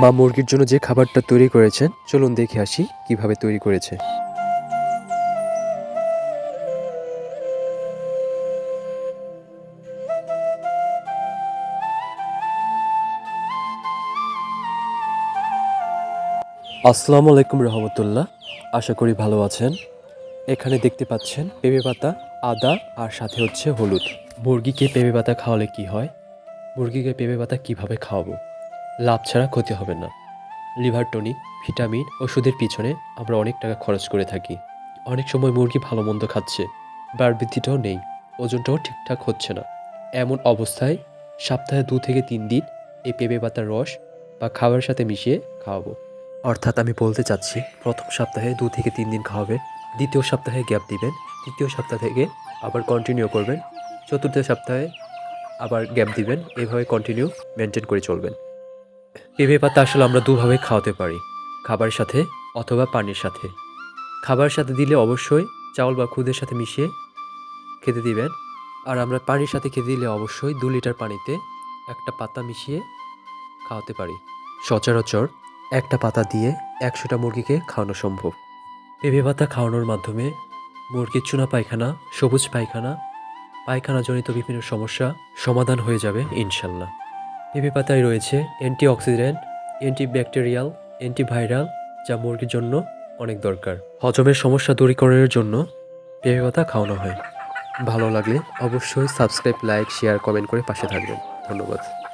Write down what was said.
মা মুরগির জন্য যে খাবারটা তৈরি করেছেন, চলুন দেখে আসি কীভাবে তৈরি করেছে। আসসালামু আলাইকুম রহমতুল্লাহ, আশা করি ভালো আছেন। এখানে দেখতে পাচ্ছেন পেঁপে পাতা, আদা, আর সাথে হচ্ছে হলুদ। মুরগিকে পেঁপে পাতা খাওয়ালে কি হয়? মুরগিকে পেঁপে পাতা কীভাবে খাওয়াবো? লাভ ছাড়া ক্ষতি হবে না। লিভার টনিক, ভিটামিন, ওষুধের পিছনে আমরা অনেক টাকা খরচ করে থাকি। অনেক সময় মুরগি ভালো মন্দ খাচ্ছে। বার বৃদ্ধিটাও নেই। ওজনটাও ঠিকঠাক হচ্ছে না। এমন অবস্থায় সপ্তাহে দু থেকে তিন দিন এই পেঁপে পাতার রস বা খাবারের সাথে মিশিয়ে খাওয়াবো। অর্থাৎ আমি বলতে চাচ্ছি, প্রথম সপ্তাহে দু থেকে তিন দিন খাওয়াবেন, দ্বিতীয় সপ্তাহে গ্যাপ দিবেন, তৃতীয় সপ্তাহ থেকে আবার কন্টিনিউ করবেন, চতুর্থ সপ্তাহে আবার গ্যাপ দিবেন, এভাবে কন্টিনিউ মেনটেন করে চলবেন। পেঁপে পাতা আসলে আমরা দুভাবে খাওয়াতে পারি, খাবারের সাথে অথবা পানির সাথে। খাবারের সাথে দিলে অবশ্যই চাউল বা খুদের সাথে মিশিয়ে খেতে দিবেন, আর আমরা পানির সাথে খেতে দিলে অবশ্যই দু লিটার পানিতে একটা পাতা মিশিয়ে খাওয়াতে পারি। সচরাচর একটা পাতা দিয়ে একশোটা মুরগিকে খাওয়ানো সম্ভব। পেঁপে পাতা খাওয়ানোর মাধ্যমে মুরগির চুনা পায়খানা, সবুজ পায়খানা পায়খানাজনিত বিভিন্ন সমস্যা সমাধান হয়ে যাবে, ইনশাল্লাহ। পেঁপে পাতায় রয়েছে অ্যান্টিঅক্সিডেন্ট, অ্যান্টিব্যাকটেরিয়াল, অ্যান্টিভাইরাল, যা মুরগির জন্য অনেক দরকার। হজমের সমস্যা দূরীকরণের জন্য পেঁপে পাতা খাওয়ানো হয়। ভালো লাগলে অবশ্যই সাবস্ক্রাইব, লাইক, শেয়ার, কমেন্ট করে পাশে থাকবেন। ধন্যবাদ।